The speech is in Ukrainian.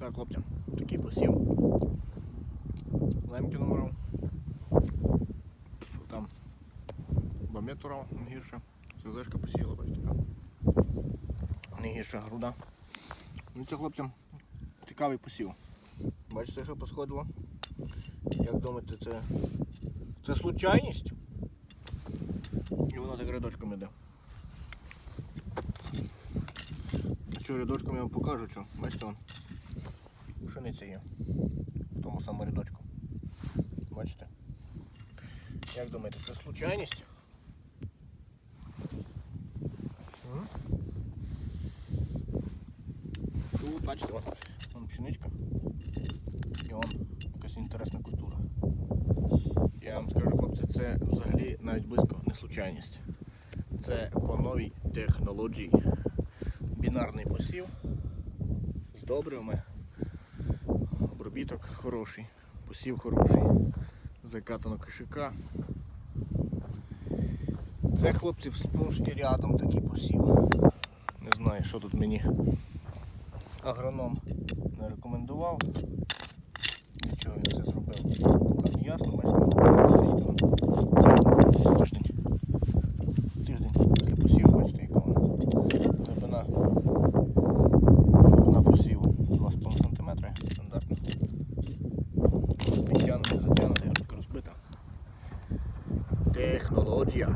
Так, хлопці, такий посів. Лемки номером. Там баметурав не гірше. СЗшка посіяла, бачите. Не гірша груда. Ну це хлопцям цікавий посів. Бачите, що посходило? Як думаєте, це, це случайність? І воно так рядочком іде. Що рядочком я вам покажу, що. Бачите, вон. Пшениця є. В тому самому рядочку. Бачите? Як думаєте, це случайність? Тут, бачите, вон, вон пшеничка. І вон якась інтересна культура. Я вам скажу, хлопці, це взагалі навіть близько не случайність. Це по новій технології. Бінарний посів з добривами. Обробіток хороший, посів хороший, закатано кишика. Це хлопці сплошки рядом такий посів. Не знаю, що тут мені агроном не рекомендував. technologia